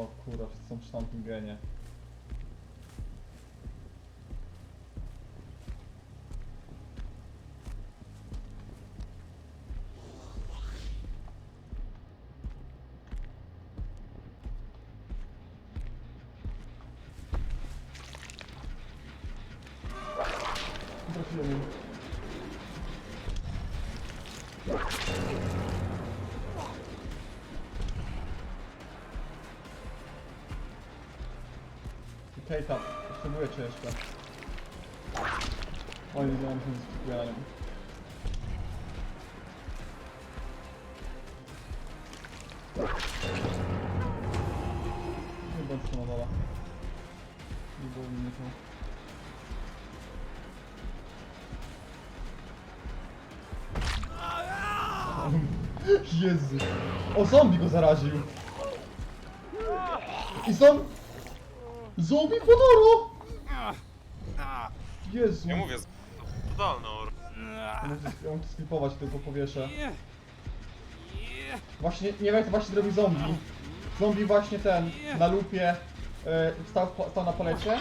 O kurwa, wszyscy są przy tamtym genie. Trafiłem. Okej, tam, potrzebuję cię jeszcze. Oj, nie mam się z skupianiem. Nie bądź dole. Nie było mnie to. Jezu. O, zombie go zaraził. I są... Zombie Ponoro! Jezu. Nie mówię, totalny or. Ja muszę sklipować tylko powieszę. Właśnie, nie wiem jak to właśnie zrobi zombie. Zombie właśnie ten, na lupie, e, stał, stał na palecie.